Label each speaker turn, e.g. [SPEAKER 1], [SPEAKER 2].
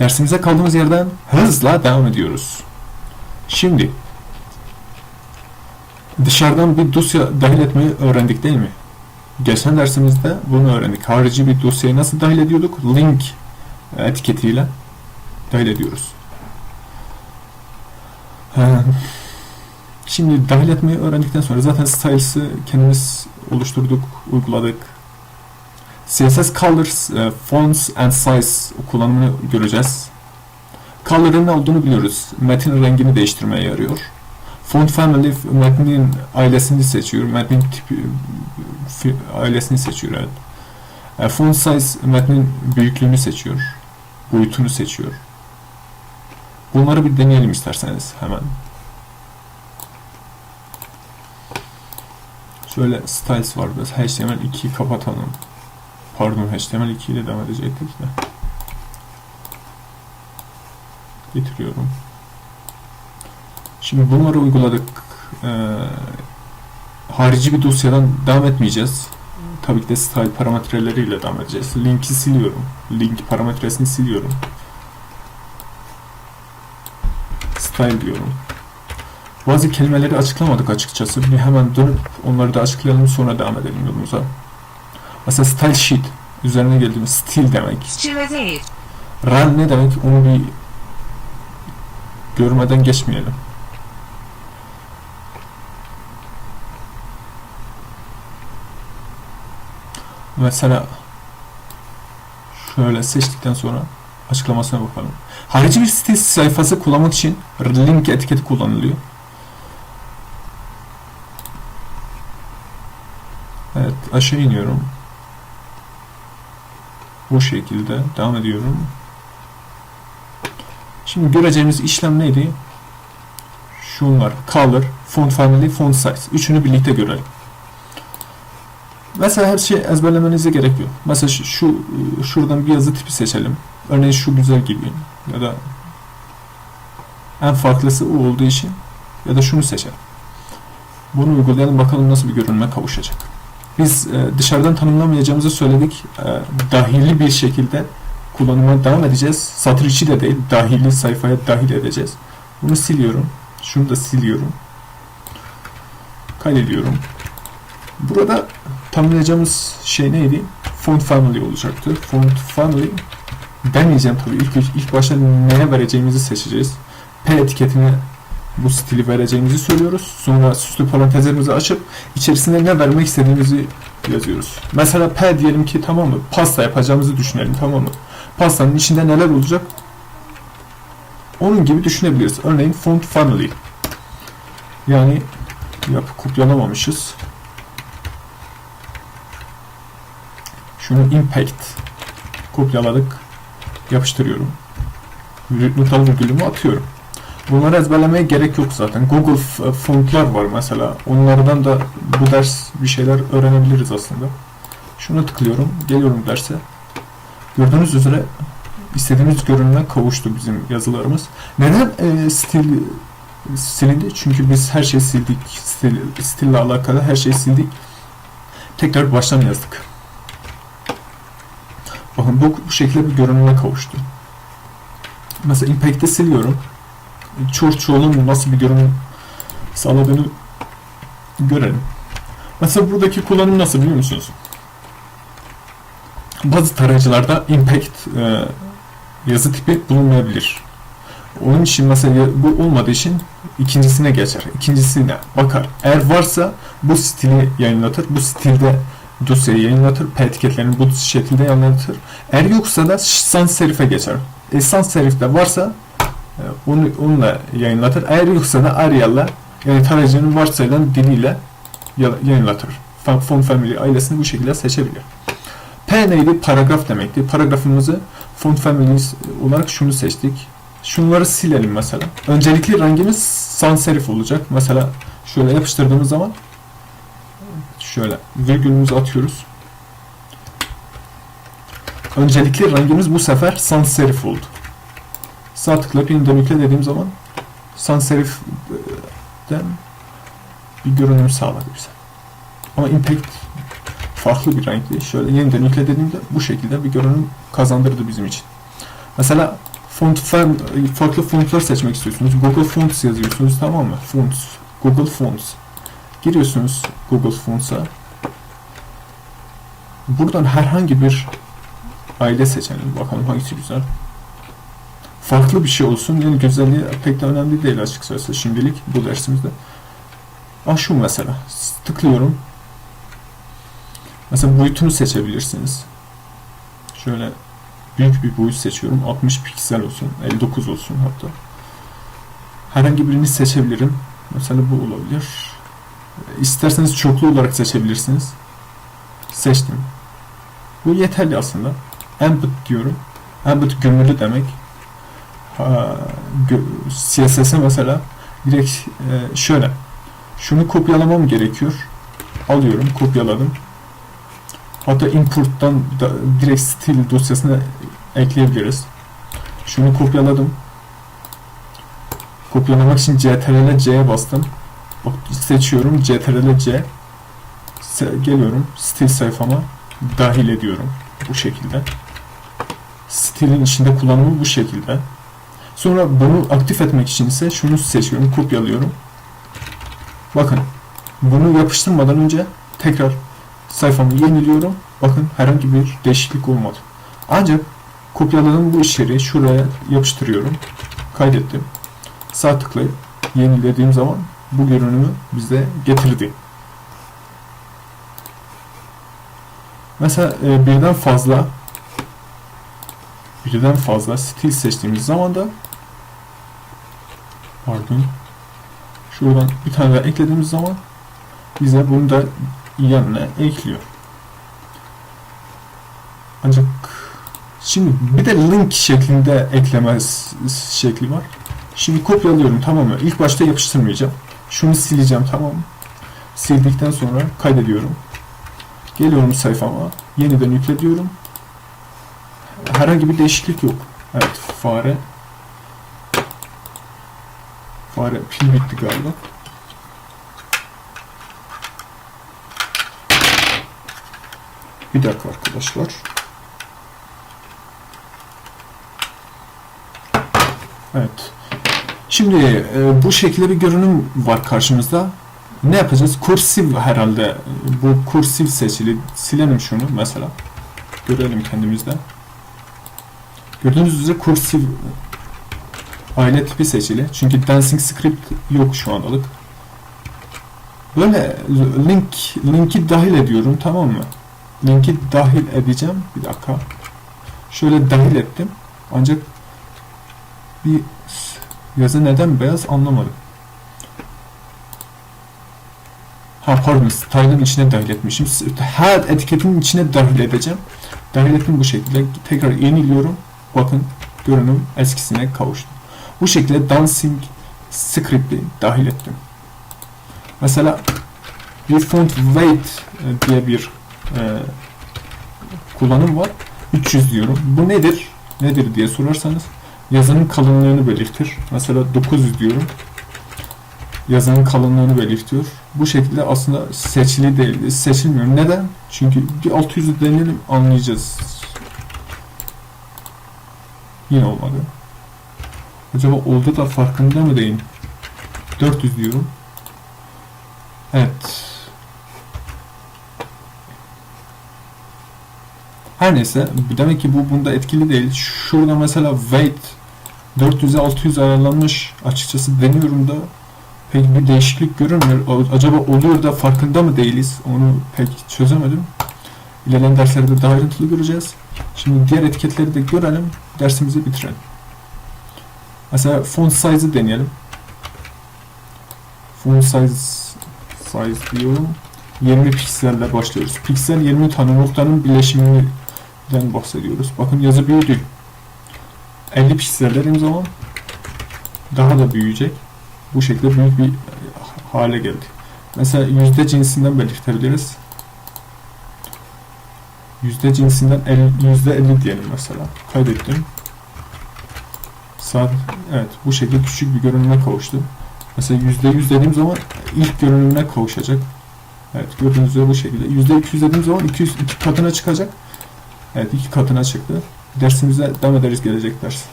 [SPEAKER 1] Dersimize kaldığımız yerden hızla devam ediyoruz. Şimdi dışarıdan bir dosya dahil etmeyi öğrendik değil mi? Geçen dersimizde bunu öğrendik. Harici bir dosyayı nasıl dahil ediyorduk? Link etiketiyle dahil ediyoruz. Şimdi dahil etmeyi öğrendikten sonra zaten styles'ı kendimiz oluşturduk, uyguladık. CSS Colors, e, Fonts and Size kullanımını göreceğiz. Color'ın ne olduğunu biliyoruz. Metin rengini değiştirmeye yarıyor. Font Family metnin ailesini seçiyor. Metnin tipi ailesini seçiyor. Evet. E, Font Size metnin büyüklüğünü seçiyor. Boyutunu seçiyor. Bunları bir deneyelim isterseniz hemen. Şöyle styles var biraz. HTML2'yi kapatalım. Pardon HTML2 ile devam edecektik de. Getiriyorum. Şimdi bunları uyguladık. Ee, harici bir dosyadan devam etmeyeceğiz. Tabii ki de style parametreleriyle devam edeceğiz. Linki siliyorum. Link parametresini siliyorum. Style diyorum. Bazı kelimeleri açıklamadık açıkçası. Hemen dönüp onları da açıklayalım sonra devam edelim yolumuza. Mesela style sheet üzerine geldiğimiz stil demek.
[SPEAKER 2] Stilizade.
[SPEAKER 1] Run ne demek onu bir görmeden geçmeyelim. Mesela şöyle seçtikten sonra açıklamasına bakalım. Harici bir site sayfası kullanmak için link etiketi kullanılıyor. Evet aşağı iniyorum. Bu şekilde devam ediyorum. Şimdi göreceğimiz işlem neydi? Şunlar. Color, font family, font size. Üçünü birlikte görelim. Mesela her şeyi ezberlemenize gerek yok. Mesela şu, şu şuradan bir yazı tipi seçelim. Örneğin şu güzel gibi ya da en farklısı o olduğu için ya da şunu seçelim. Bunu uygulayalım bakalım nasıl bir görünüme kavuşacak. Biz e, dışarıdan tanımlamayacağımızı söyledik. E, dahili bir şekilde kullanıma devam edeceğiz. Satır içi de değil, dahili sayfaya dahil edeceğiz. Bunu siliyorum. Şunu da siliyorum. Kaydediyorum. Burada tanımlayacağımız şey neydi? Font family olacaktı. Font family demeyeceğim tabii. İlk, ilk başta neye vereceğimizi seçeceğiz. P etiketine bu stili vereceğimizi söylüyoruz. Sonra süslü parantezlerimizi açıp içerisine ne vermek istediğimizi yazıyoruz. Mesela P diyelim ki tamam mı? Pasta yapacağımızı düşünelim tamam mı? Pastanın içinde neler olacak? Onun gibi düşünebiliriz. Örneğin font family. Yani yap kopyalamamışız. Şunu impact kopyaladık. Yapıştırıyorum. Noktalı virgülümü atıyorum. Bunları ezberlemeye gerek yok zaten. Google fontlar var mesela. Onlardan da bu ders bir şeyler öğrenebiliriz aslında. Şuna tıklıyorum. Geliyorum derse. Gördüğünüz üzere istediğimiz görünüme kavuştu bizim yazılarımız. Neden e, stil silindi? Çünkü biz her şeyi sildik. Stil, stille alakalı her şeyi sildik. Tekrar baştan yazdık. Bakın bu, bu şekilde bir görünüme kavuştu. Mesela Impact'i siliyorum. Çoğunun nasıl bir görünüm sağladığını görelim. Mesela buradaki kullanım nasıl biliyor musunuz? Bazı tarayıcılarda impact e, yazı tipi bulunmayabilir. Onun için mesela bu olmadığı için ikincisine geçer. İkincisine bakar. Eğer varsa bu stili yayınlatır. Bu stilde dosyayı yayınlatır. Etiketlerini bu şekilde yayınlatır. Eğer yoksa da sans serif'e geçer. E, sans serif'te varsa onu onunla yayınlatır. Eğer yoksa da Arial'la yani tarayıcının varsayılan diliyle ya- yayınlatır. Font family ailesini bu şekilde seçebilir. P neydi? Paragraf demekti. Paragrafımızı font families olarak şunu seçtik. Şunları silelim mesela. Öncelikli rengimiz sans serif olacak. Mesela şöyle yapıştırdığımız zaman şöyle virgülümüzü atıyoruz. Öncelikli rengimiz bu sefer sans serif oldu. Sağ tıklayıp yeniden yükle dediğim zaman sans seriften bir görünüm sağladı bize. Ama impact farklı bir renkti. Şöyle yeniden yükle dediğimde bu şekilde bir görünüm kazandırdı bizim için. Mesela font farklı fontlar seçmek istiyorsunuz. Google Fonts yazıyorsunuz tamam mı? Fonts. Google Fonts. Giriyorsunuz Google Fonts'a. Buradan herhangi bir aile seçelim. Bakalım hangisi güzel. Farklı bir şey olsun. Yani güzelliği pek de önemli değil açıkçası şimdilik bu dersimizde. Ah şu mesela. Tıklıyorum. Mesela boyutunu seçebilirsiniz. Şöyle büyük bir boyut seçiyorum. 60 piksel olsun. 59 olsun hatta. Herhangi birini seçebilirim. Mesela bu olabilir. İsterseniz çoklu olarak seçebilirsiniz. Seçtim. Bu yeterli aslında. Embed diyorum. Embed gömülü demek. CSS'e mesela direkt e, şöyle. Şunu kopyalamam gerekiyor. Alıyorum, kopyaladım. Hatta import'tan da direkt stil dosyasına ekleyebiliriz. Şunu kopyaladım. Kopyalamak için CTRL C'ye bastım. Bak seçiyorum CTRL C. Se- geliyorum stil sayfama dahil ediyorum bu şekilde. Stilin içinde kullanımı bu şekilde. Sonra bunu aktif etmek için ise şunu seçiyorum, kopyalıyorum. Bakın bunu yapıştırmadan önce tekrar sayfamı yeniliyorum. Bakın herhangi bir değişiklik olmadı. Ancak kopyaladığım bu içeriği şuraya yapıştırıyorum. Kaydettim. Sağ tıklayıp yenilediğim zaman bu görünümü bize getirdi. Mesela e, birden fazla birden fazla stil seçtiğimiz zaman da pardon şuradan bir tane daha eklediğimiz zaman bize bunu da yanına ekliyor. Ancak şimdi bir de link şeklinde ekleme şekli var. Şimdi kopyalıyorum tamam mı? İlk başta yapıştırmayacağım. Şunu sileceğim tamam mı? Sildikten sonra kaydediyorum. Geliyorum sayfama. Yeniden yükle diyorum. Herhangi bir değişiklik yok. Evet fare. Fare pil bitti galiba. Bir dakika arkadaşlar. Evet. Şimdi e, bu şekilde bir görünüm var karşımızda. Ne yapacağız? Kursiv herhalde. Bu kursiv seçili. Silelim şunu mesela. Görelim kendimizde. Gördüğünüz üzere kursiv aile tipi seçili. Çünkü dancing script yok şu anlık. Böyle link linki dahil ediyorum tamam mı? Linki dahil edeceğim. Bir dakika. Şöyle dahil ettim. Ancak bir yazı neden beyaz anlamadım. Ha pardon style'ın içine dahil etmişim. Her etiketinin içine dahil edeceğim. Dahil ettim bu şekilde. Tekrar yeniliyorum. Bakın görünüm eskisine kavuştu. Bu şekilde dancing script'i dahil ettim. Mesela bir font weight diye bir e, kullanım var. 300 diyorum. Bu nedir? Nedir diye sorarsanız yazının kalınlığını belirtir. Mesela 900 diyorum. Yazının kalınlığını belirtiyor. Bu şekilde aslında seçili değil. Seçilmiyor. Neden? Çünkü bir 600'ü deneyelim anlayacağız. Yine olmadı. Acaba oldu da farkında mı değil? 400 diyorum. Evet. Her neyse demek ki bu bunda etkili değil. Şurada mesela weight 400'e 600 ayarlanmış. Açıkçası deniyorum da pek bir değişiklik görünmüyor. Acaba oluyor da farkında mı değiliz? Onu pek çözemedim. İlerleyen derslerde daha ayrıntılı göreceğiz. Şimdi diğer etiketleri de görelim. Dersimizi bitirelim. Mesela font size'ı deneyelim. Font size size diyorum. 20 pikselle başlıyoruz. Piksel 20 tane noktanın birleşiminden bahsediyoruz. Bakın yazı büyüdü. 50 piksel dediğim zaman daha da büyüyecek. Bu şekilde büyük bir hale geldi. Mesela yüzde cinsinden belirtebiliriz. Yüzde cinsinden yüzde 50 diyelim mesela. Kaydettim. Saat, evet bu şekilde küçük bir görünüme kavuştu. Mesela yüzde yüz dediğim zaman ilk görünümüne kavuşacak. Evet gördüğünüz üzere bu şekilde. Yüzde 200 dediğim zaman 200 iki katına çıkacak. Evet iki katına çıktı. Dersimize devam ederiz gelecek ders.